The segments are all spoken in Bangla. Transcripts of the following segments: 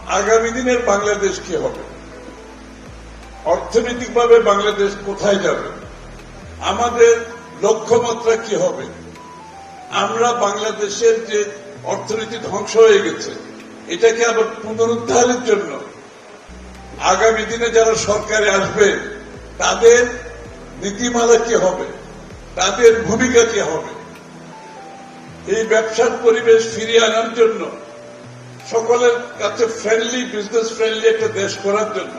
আগামী দিনের বাংলাদেশ কি হবে? অর্থনৈতিকভাবে বাংলাদেশ কোথায় যাবে? আমাদের লক্ষ্যমাত্রা কি হবে? আমরা বাংলাদেশের যে অর্থনীতি ধ্বংস হয়ে গেছে, এটাকে আবার পুনরুদ্ধারের জন্য আগামী দিনে যারা সরকারে আসবে, তাদের নীতিমালা কি হবে? তাদের ভূমিকা কি হবে? এই ব্যবসার পরিবেশ ফিরিয়ে আনার জন্য সকলের কাছে ফ্রেন্ডলি বিজনেস ফ্রেন্ডলি একটা দেশ করার জন্য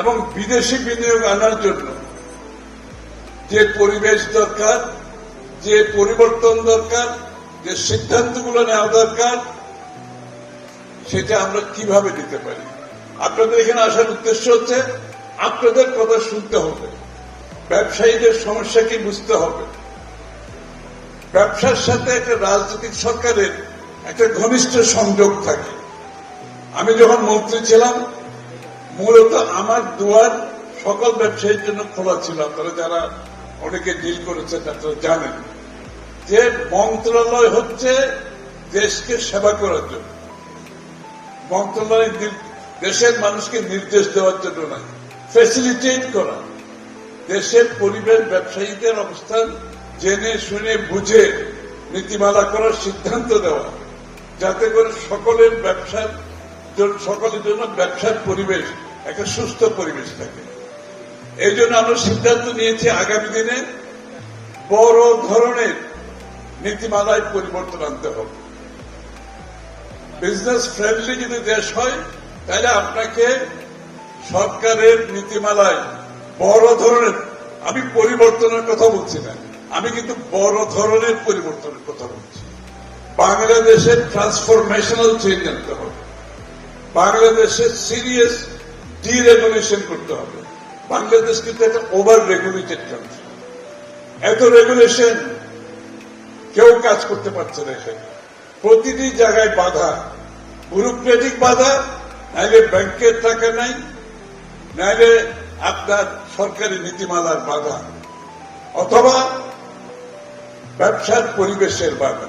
এবং বিদেশি বিনিয়োগ আনার জন্য যে পরিবেশ দরকার, যে পরিবর্তন দরকার, যে সিদ্ধান্তগুলো নেওয়া দরকার, সেটা আমরা কীভাবে দিতে পারি? আপনাদের এখানে আসার উদ্দেশ্য হচ্ছে আপনাদের কথা শুনতে হবে। ব্যবসায়ীদের সমস্যা কি বুঝতে হবে? ব্যবসার সাথে একটা রাজনৈতিক সরকারের একটা ঘনিষ্ঠ সংযোগ থাকে। আমি যখন মন্ত্রী ছিলাম, মূলত আমার দুয়ার সকল ব্যবসায়ীর জন্য খোলা ছিল। আপনারা যারা অনেকে ডিল করেছেন আপনারা জানেন যে মন্ত্রণালয় হচ্ছে দেশকে সেবা করার জন্য। মন্ত্রণালয় দেশের মানুষকে নির্দেশ দেওয়ার জন্য নয় ফেসিলিটেট করা। দেশের পরিবেশ ব্যবসায়ীদের অবস্থান জেনে শুনে বুঝে নীতিমালা করার সিদ্ধান্ত দেওয়া। যাতে করে সকলের ব্যবসার সকলের জন্য ব্যবসার পরিবেশ, একটা সুস্থ পরিবেশ থাকে। এই জন্য আমরা সিদ্ধান্ত নিয়েছি আগামী দিনে বড় ধরনের নীতিমালায় পরিবর্তন আনতে হবে। বিজনেস ফ্রেন্ডলি যদি দেশ হয়, তাহলে আপনাকে সরকারের নীতিমালায় বড় ধরনের, আমি পরিবর্তনের কথা বলছি না, আমি কিন্তু বড় ধরনের পরিবর্তনের কথা বলছি। বাংলাদেশের ট্রান্সফরমেশনাল চেঞ্জ আনতে হবে। বাংলাদেশের সিরিয়াস ডিরেগুলেশন করতে হবে। বাংলাদেশ কিন্তু একটা ওভার রেগুলেটেড কান্ট্রি এত রেগুলেশন কেউ কাজ করতে পারছে না এখানে। প্রতিটি জায়গায় বাধা। ব্যুরোক্রেটিক বাধা, নাইলে ব্যাংকের টাকা নাই, নাইলে আপনার সরকারি নীতিমালার বাধা, অথবা ব্যবসার পরিবেশের বাধা।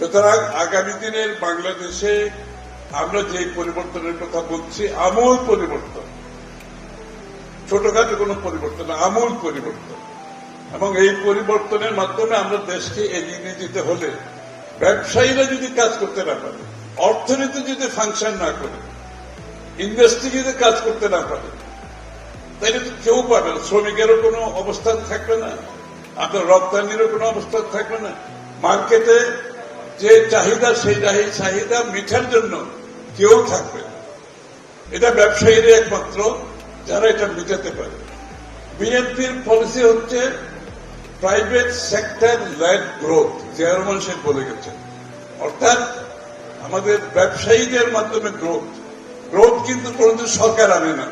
সুতরাং আগামী দিনের বাংলাদেশে আমরা যে পরিবর্তনের কথা বলছি, আমূল পরিবর্তন। ছোটখাটো কোনো পরিবর্তন আমূল পরিবর্তন। এবং এই পরিবর্তনের মাধ্যমে আমরা দেশকে এগিয়ে নিয়ে যেতে হলে ব্যবসায়ীরা যদি কাজ করতে না পারে, অর্থনীতি যদি ফাংশন না করে ইন্ডাস্ট্রি যদি কাজ করতে না পারে, তাহলে তো কেউ পাবে না। শ্রমিকেরও কোনো অবস্থান থাকবে না, আপনার রপ্তানিরও কোনো অবস্থান থাকবে না। মার্কেটে যে চাহিদা, সেই চাহি- চাহিদা মিঠার জন্য কেউ থাকবে এটা ব্যবসায়ীরা একমাত্র, যারা এটা মিটাতে পারে। বিএনপির পলিসি হচ্ছে private sector led growth chairman Sheikh বলে গেছেন। অর্থাৎ আমাদের ব্যবসায়ীদের মাধ্যমে গ্রোথ গ্রোথ কিন্তু কোনদিন সরকার আনে না।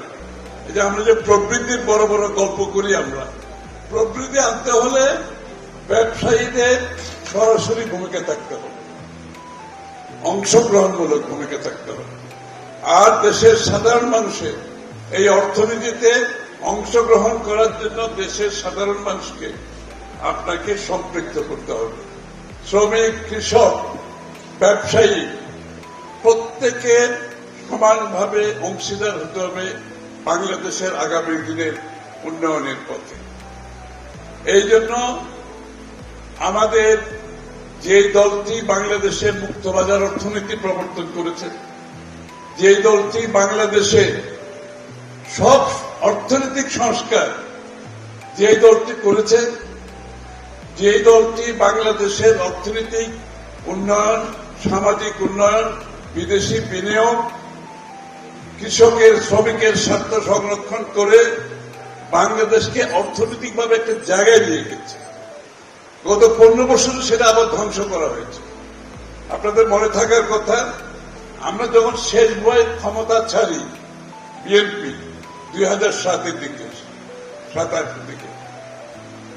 যে আমরা যে প্রবৃদ্ধির বড় বড় গল্প করি আমরা, প্রবৃদ্ধি আনতে হলে ব্যবসায়ীদের সরাসরি ভূমিকা থাকতে হবে। অংশগ্রহণমূলক ভূমিকা থাকতে হবে। আর দেশের সাধারণ মানুষের এই অর্থনীতিতে অংশগ্রহণ করার জন্য দেশের সাধারণ মানুষকে আপনাকে সম্পৃক্ত করতে হবে। শ্রমিক, কৃষক, ব্যবসায়ী, প্রত্যেকের সমানভাবে অংশীদার হতে হবে বাংলাদেশের আগামী দিনের উন্নয়নের পথে। এই জন্য আমাদের যে দলটি বাংলাদেশের মুক্তবাজার অর্থনীতি প্রবর্তন করেছে, যে দলটি বাংলাদেশে সব অর্থনৈতিক সংস্কার যে দলটি করেছে, যে দলটি বাংলাদেশের অর্থনৈতিক উন্নয়ন, সামাজিক উন্নয়ন, বিদেশি বিনিয়োগ, কৃষকের, শ্রমিকের স্বার্থ সংরক্ষণ করে বাংলাদেশকে অর্থনৈতিকভাবে একটা জায়গায় নিয়ে গেছে। গত পনেরো বছরে সেটা আবার ধ্বংস করা হয়েছে। আপনাদের মনে থাকার কথা, আমরা যখন শেষ বয় ক্ষমতা ছাড়ি বিএনপি দুই হাজার সাতের দিকে, সাত আটের দিকে,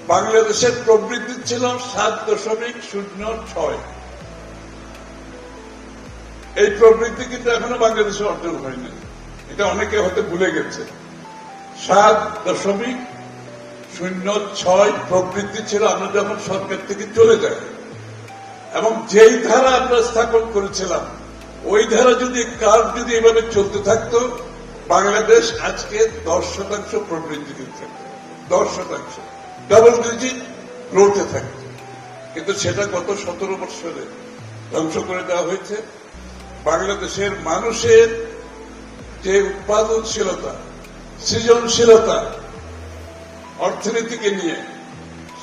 বাংলাদেশের প্রবৃদ্ধি ছিল সাত দশমিক শূন্য ছয়। এই প্রবৃদ্ধি কিন্তু এখনও বাংলাদেশে অর্জন হয়নি। এটা অনেকে হয়তো ভুলে গেছে। সাত দশমিক শূন্য ছয় প্রবৃদ্ধি ছিল আমরা যখন সরকার থেকে চলে যাই। এবং যেই ধারা আমরা স্থাপন করেছিলাম, ওই ধারা যদি কার যদি এভাবে চলতে থাকতো, বাংলাদেশ আজকে দশ শতাংশ প্রবৃদ্ধি থাকতো। দশ শতাংশ। ডাবল ডিজিট গ্রোথে থাকতো। কিন্তু সেটা গত সতেরো বছরে ধ্বংস করে দেওয়া হয়েছে। বাংলাদেশের মানুষের যে উৎপাদনশীলতা, সৃজনশীলতা অর্থনীতিকে নিয়ে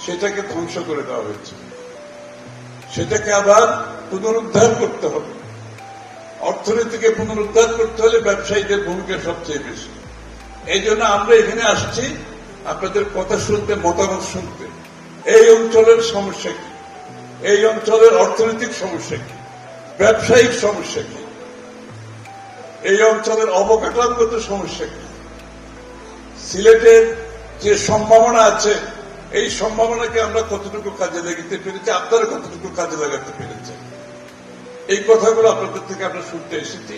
সেটাকে ধ্বংস করে দেওয়া হয়েছে। সেটাকে আবার পুনরুদ্ধার করতে হবে। অর্থনীতিকে পুনরুদ্ধার করতে হলে ব্যবসায়ীদের ভূমিকা সবচেয়ে বেশি। এই জন্য আমরা এখানে আসছি আপনাদের কথা শুনতে, মতামত শুনতে। এই অঞ্চলের সমস্যা কি? এই অঞ্চলের অর্থনৈতিক সমস্যা কি? ব্যবসায়িক সমস্যা কি? এই অঞ্চলের অবকাঠামোগত সমস্যা কি? সিলেটের যে সম্ভাবনা আছে, এই সম্ভাবনাকে আমরা কতটুকু কাজে লাগাতে পেরেছি, আপনারা কতটুকু কাজে লাগাতে পেরেছেন? এই কথাগুলো আপনাদের থেকে আমরা শুনতে এসেছি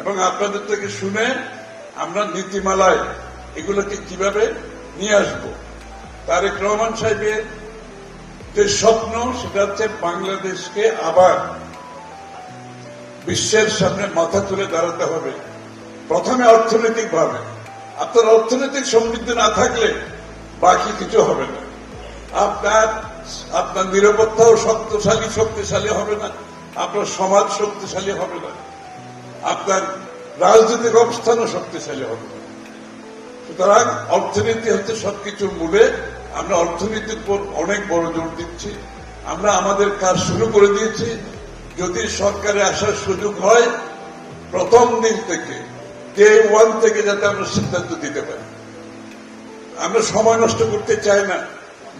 এবং আপনাদের থেকে শুনে আমরা নীতিমালায় এগুলোকে কীভাবে নিয়ে আসব? তারেক রহমান সাহেবের যে স্বপ্ন, সেটা হচ্ছে বাংলাদেশকে আবার বিশ্বের সামনে মাথা তুলে দাঁড়াতে হবে। প্রথমে অর্থনৈতিক ভাবে আপনার অর্থনৈতিক সমৃদ্ধি না থাকলে বাকি কিছু হবে না। আপনার আপনার নিরাপত্তাও শক্তিশালী শক্তিশালী হবে না। আপনার সমাজ শক্তিশালী হবে না। আপনার রাজনৈতিক অবস্থানও শক্তিশালী হবে না। সুতরাং অর্থনীতি হচ্ছে সবকিছুর মূলে। আমরা অর্থনীতির উপর অনেক বড় জোর দিচ্ছি। আমরা আমাদের কাজ শুরু করে দিয়েছি। যদি সরকারে আসার সুযোগ হয়, প্রথম দিন থেকে ডে ওয়ান থেকে যাতে আমরা সিদ্ধান্ত দিতে পারি। আমরা সময় নষ্ট করতে চাই না।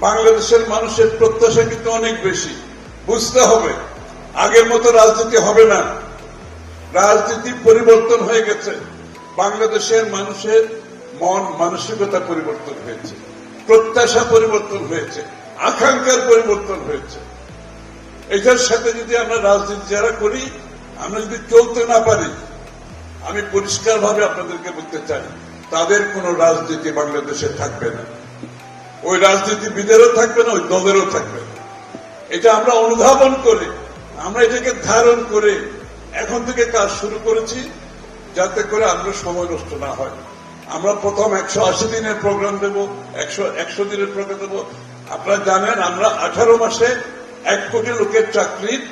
বাংলাদেশের মানুষের প্রত্যাশা কিন্তু অনেক বেশি। বুঝতে হবে, আগের মতো রাজনীতি হবে না। রাজনীতি পরিবর্তন হয়ে গেছে। বাংলাদেশের মানুষের মন মানসিকতা পরিবর্তন হয়েছে। প্রত্যাশা পরিবর্তন হয়েছে। আকাঙ্ক্ষার পরিবর্তন হয়েছে। এটার সাথে যদি আমরা রাজনীতি যারা করি, আমরা যদি চলতে না পারি আমি পরিষ্কার ভাবে আপনাদেরকে বলতে চাই, তাদের কোন রাজনীতি বাংলাদেশে থাকবে না। ওই রাজনীতিবিদেরও থাকবে না, ওই দলেরও থাকবে না। এটা আমরা অনুধাবন করে, আমরা এটাকে ধারণ করে এখন থেকে কাজ শুরু করেছি, যাতে করে আমরা সময় নষ্ট না হয়। আমরা প্রথম একশো আশি দিনের প্রোগ্রাম দেব, একশো একশো দিনের প্রোগ্রাম দেব। আপনারা জানেন, আমরা আঠারো মাসে এক কোটি লোকের চাকরির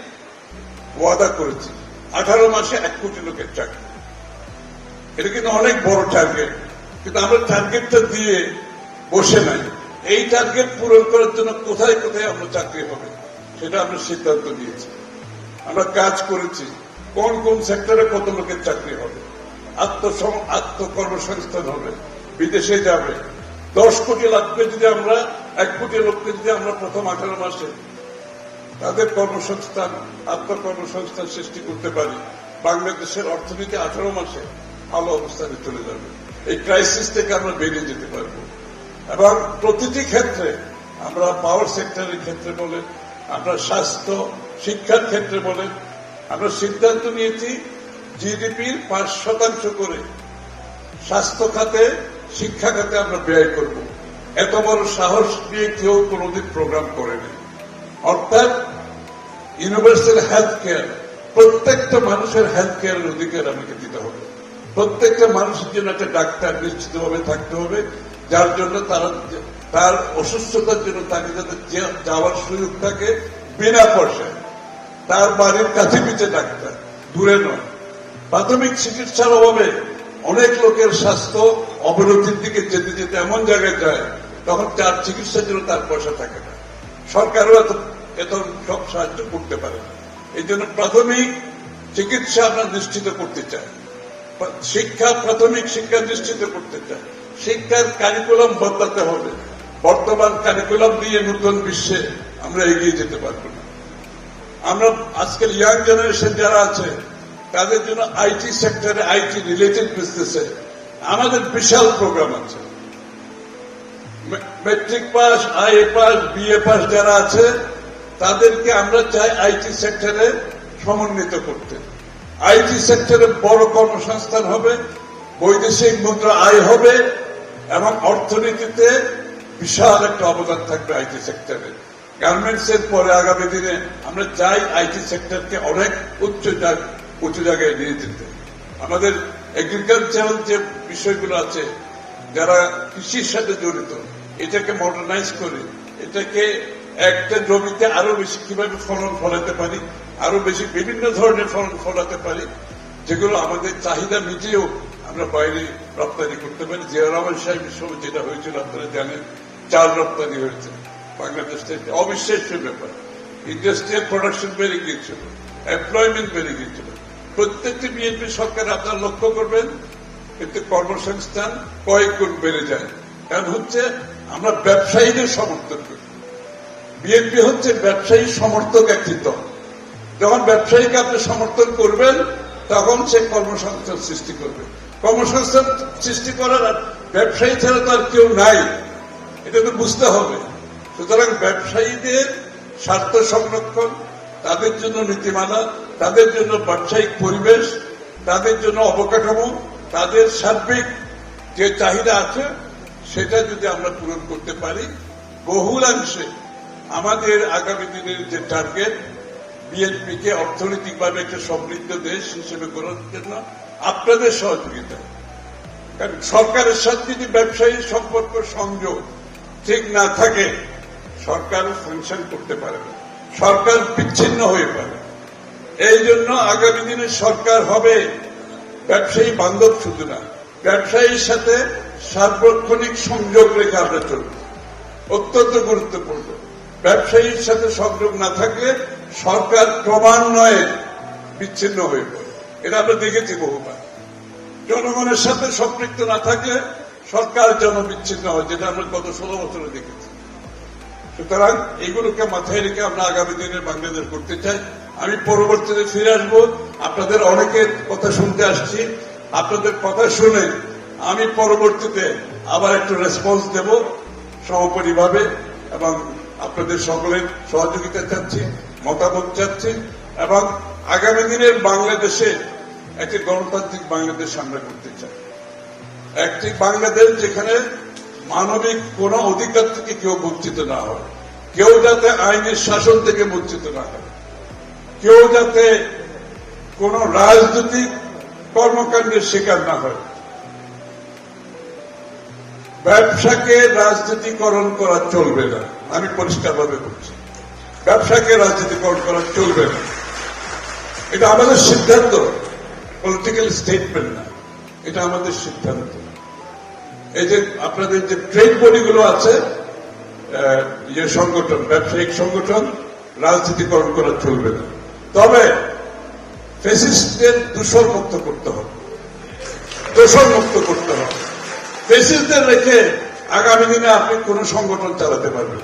ওয়াদা করেছি। আঠারো মাসে এক কোটি লোকের চাকরি। এটা কিন্তু অনেক বড় টার্গেট কিন্তু আমরা টার্গেটটা দিয়ে বসে নাই। এই টার্গেট পূরণ করার জন্য কোথায় কোথায় আমরা চাকরি হবে, সেটা আমরা সিদ্ধান্ত নিয়েছি। আমরা কাজ করেছি। কোন কোন সেক্টরে কত লোকের চাকরি হবে? আত্মসম, আত্মকর্মসংস্থান হবে, বিদেশে যাবে। দশ কোটি লাগবে যদি আমরা, এক কোটি লোককে যদি আমরা প্রথম আঠারো মাসে তাদের কর্মসংস্থান, আত্মকর্মসংস্থান সৃষ্টি করতে পারি। বাংলাদেশের অর্থনীতি আঠারো মাসে ভালো অবস্থানে চলে যাবে। এই ক্রাইসিস থেকে আমরা বেরিয়ে যেতে পারব। এবং প্রতিটি ক্ষেত্রে আমরা পাওয়ার সেক্টরের ক্ষেত্রে বলে, আমরা স্বাস্থ্য, শিক্ষার ক্ষেত্রে বলে, আমরা সিদ্ধান্ত নিয়েছি জিডিপির পাঁচ শতাংশ করে স্বাস্থ্য খাতে, শিক্ষা খাতে আমরা ব্যয় করব। এত বড় সাহস নিয়ে কেউ কোনোদিন প্রোগ্রাম করেনি অর্থাৎ ইউনিভার্সাল হেলথ কেয়ার প্রত্যেকটা মানুষের হেলথ কেয়ারের অধিকার আমাকে দিতে হবে। প্রত্যেকটা মানুষের জন্য একটা ডাক্তার নিশ্চিতভাবে থাকতে হবে, যার জন্য তারা তার অসুস্থতার জন্য তাকে যাতে যাওয়ার সুযোগ থাকে বিনা পয়সায়। তার বাড়ির কাছে পিছে ডাক্তার, দূরে নয়। প্রাথমিক চিকিৎসার অভাবে অনেক লোকের স্বাস্থ্য অবনতির দিকে যেতে যেতে এমন জায়গায় যায়, তখন তার চিকিৎসার জন্য তার পয়সা থাকে না। সরকারও এত এত সব সাহায্য করতে পারে না। এই জন্য প্রাথমিক চিকিৎসা আমরা নিশ্চিত করতে চাই। শিক্ষা প্রাথমিক শিক্ষা নিশ্চিত করতে চাই শিক্ষার কারিকুলাম বদলাতে হবে। বর্তমান কারিকুলাম দিয়ে নতুন বিশ্বে আমরা এগিয়ে যেতে পারব না। আমরা আজকাল ইয়াং জেনারেশন যারা আছে, তাদের জন্য আইটি সেক্টরে আইটি রিলেটেড বিজনেসে আমাদের বিশাল প্রোগ্রাম আছে। Matric pass I A pass BA pass যারা আছে, তাদেরকে আমরা চাই আইটি সেক্টরে সমন্বিত করতে। আইটি সেক্টরে বড় কর্মসংস্থান হবে, বৈদেশিক মুদ্রা আয় হবে, এবং অর্থনীতিতে বিশাল একটা অবদান থাকবে আইটি সেক্টরে। গার্মেন্টস এর পরে আগামী দিনে আমরা চাই আইটি সেক্টরকে অনেক উচ্চ জা- উঁচু জায়গায় নিয়ে যেতে। আমাদের এগ্রিকালচারাল যে বিষয়গুলো আছে, যারা কৃষির সাথে জড়িত, এটাকে মডার্নাইজ করে, এটাকে একটা জমিতে আরও বেশি কীভাবে ফলন ফলাতে পারি আরও বেশি বিভিন্ন ধরনের ফল ফলাতে পারি, যেগুলো আমাদের চাহিদা মিটিয়েও আমরা বাইরে রপ্তানি করতে পারি। জিয়া রহমান সাহেবের সময় যেটা হয়েছিল, আপনারা জানেন, চাল রপ্তানি হয়েছে বাংলাদেশ থেকে। অবিশ্বাস্য ব্যাপার। ইন্ডাস্ট্রিয়াল প্রোডাকশন বেড়ে গিয়েছিল এমপ্লয়মেন্ট বেড়ে গিয়েছিল। প্রত্যেকটি বিএনপি সরকার আপনারা লক্ষ্য করবেন কিন্তু কর্মসংস্থান কয়েক গুণ বেড়ে যায়। কারণ হচ্ছে, আমরা ব্যবসায়ীদের সমর্থন করি। বিএনপি হচ্ছে ব্যবসায়ী সমর্থক একটি দল। যখন ব্যবসায়ীকে আপনি সমর্থন করবেন, তখন সে কর্মসংস্থান সৃষ্টি করবে। কর্মসংস্থান সৃষ্টি করার ব্যবসায়ী ছাড়া তো আর কেউ নাই। এটা তো বুঝতে হবে। সুতরাং ব্যবসায়ীদের স্বার্থ সংরক্ষণ, তাদের জন্য নীতিমালা, তাদের জন্য ব্যবসায়িক পরিবেশ, তাদের জন্য অবকাঠামো, তাদের সার্বিক যে চাহিদা আছে, সেটা যদি আমরা পূরণ করতে পারি, বহুলাংশে আমাদের আগামী দিনের যে টার্গেট বিএনপিকে অর্থনৈতিকভাবে একটা সমৃদ্ধ দেশ হিসেবে করার জন্য আপনাদের সহযোগিতা। কারণ সরকারের সাথে যদি ব্যবসায়ী সম্পর্ক সংযোগ ঠিক না থাকে, সরকার ফাংশন করতে পারে না। সরকার বিচ্ছিন্ন হয়ে পারে এই জন্য আগামী দিনে সরকার হবে ব্যবসায়ী বান্ধব শুধু না, ব্যবসায়ীর সাথে সার্বক্ষণিক সংযোগ রেখে আমরা চলব। অত্যন্ত গুরুত্বপূর্ণ। ব্যবসায়ীর সাথে সংযোগ না থাকলে সরকার ক্রমান্বয়ে বিচ্ছিন্ন হয়ে পড়ে। এটা আমরা দেখেছি বহুবার। জনগণের সাথে সম্পৃক্ত না থাকলে সরকার জনবিচ্ছিন্ন হয়, যেটা আমরা গত ষোলো বছরে দেখেছি। সুতরাং এগুলোকে মাথায় রেখে আমরা আগামী দিনে বাংলাদেশ করতে চাই। আমি পরবর্তীতে ফিরে আসব। আপনাদের অনেকের কথা শুনতে আসছি। আপনাদের কথা শুনে আমি পরবর্তীতে আবার একটু রেসপন্স দেব সহপরিভাবে এবং আপনাদের সকলের সহযোগিতা চাচ্ছি। মতামত চাচ্ছি এবং আগামী দিনের বাংলাদেশে একটি গণতান্ত্রিক বাংলাদেশ আমরা করতে চাই। একটি বাংলাদেশ যেখানে মানবিক কোন অধিকার থেকে কেউ বঞ্চিত না হয়, কেউ যাতে আইনের শাসন থেকে বঞ্চিত না হয়, কেউ যাতে কোন রাজনৈতিক কর্মকাণ্ডের শিকার না হয়। ব্যবসাকে রাজনীতিকরণ করা চলবে না, আমি পরিষ্কারভাবে বলছি। ব্যবসাকে রাজনীতিকরণ করা চলবে না এটা আমাদের সিদ্ধান্ত। পলিটিক্যাল স্টেটমেন্ট না। এটা আমাদের সিদ্ধান্ত। এই যে আপনাদের যে ট্রেড বডিগুলো আছে যে সংগঠন, ব্যবসায়িক সংগঠন, রাজনীতিকরণ করা চলবে না তবে ফেসিস্টদের দূষণ মুক্ত করতে হবে। দূষণ মুক্ত করতে হবে। ফেসিস্টদের রেখে আগামী দিনে আপনি কোন সংগঠন চালাতে পারবেন।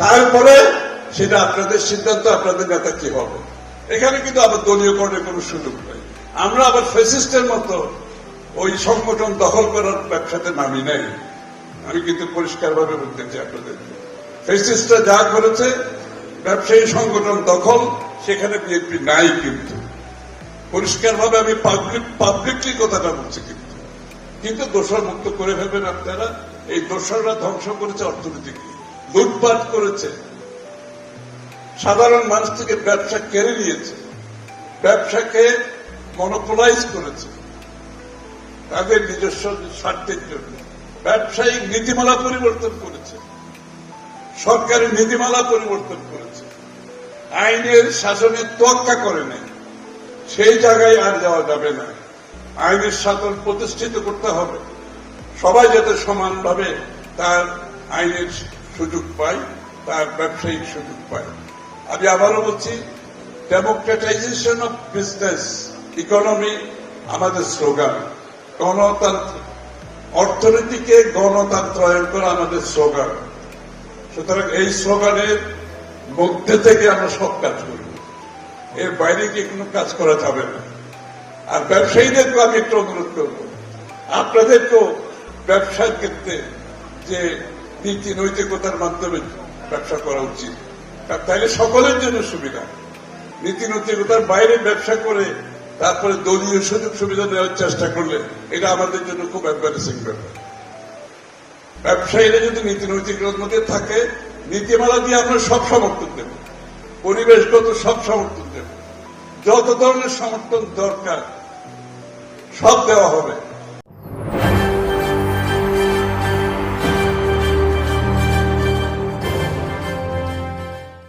তারপরে সেটা আপনাদের সিদ্ধান্ত, আপনাদের নেতা কি হবে? এখানে কিন্তু আবার দলীয়করণের কোনো সুযোগ নেই। আমরা আবার ফেসিস্টের মতো ওই সংগঠন দখল করার ব্যবসাতে নামি নাই। আমি কিন্তু পরিষ্কারভাবে বলতে চাই আপনাদের। ফেসিস্টরা যা করেছে, ব্যবসায়ী সংগঠন দখল, সেখানে বিএনপি নাই কিন্তু। পরিষ্কারভাবে আমি পাবলিক পাবলিকলি কথাটা বলছি কিন্তু। কিন্তু দোষর মুক্ত করে ফেলবেন আপনারা। এই দোষররা ধ্বংস করেছে অর্থনীতিকে। লুটপাট করেছে। সাধারণ মানুষ থেকে ব্যবসা কেড়ে নিয়েছে। ব্যবসাকে মনোপোলাইজ করেছে। তাদের নিজস্ব স্বার্থের জন্য। ব্যবসায়িক নীতিমালা পরিবর্তন করেছে। সরকারি নীতিমালা পরিবর্তন করেছে। আইনের শাসনের তোয়াক্কা করে নেই সেই জায়গায় আর যাওয়া যাবে না। আইনের শাসন প্রতিষ্ঠিত করতে হবে। সবাই যাতে সমানভাবে তার আইনের সুযোগ পায় তার ব্যবসায়িক সুযোগ পায় আমি আবারও বলছি ডেমোক্রেটাইজেশন অফ বিজনেস ইকোনমি আমাদের স্লোগান গণতন্ত্র, অর্থনীতিকে গণতন্ত্রায়ন করা আমাদের স্লোগান সুতরাং এই স্লোগানের মধ্যে থেকে আমরা সব কাজ করব এর বাইরে গিয়ে কোনো কাজ করা যাবে না। আর ব্যবসায়ীদেরকে আমি একটু অনুরোধ করব। আপনাদেরকেও ব্যবসার ক্ষেত্রে যে নীতি নৈতিকতার মাধ্যমে ব্যবসা করা উচিত। তাইলে সকলের জন্য সুবিধা। নীতি নৈতিকতার বাইরে ব্যবসা করে তারপরে দলীয় সুযোগ সুবিধা দেওয়ার চেষ্টা করলে এটা আমাদের জন্য খুব এম্বারেসিং ব্যাপার। ব্যবসায়ীরা যদি নীতি নৈতিকতার মধ্যে থাকে, নীতিমালা দিয়ে আমরা সব সমর্থন দেব। পরিবেশগত সব সমর্থন দেব। যত ধরনের সমর্থন দরকার, সব দেওয়া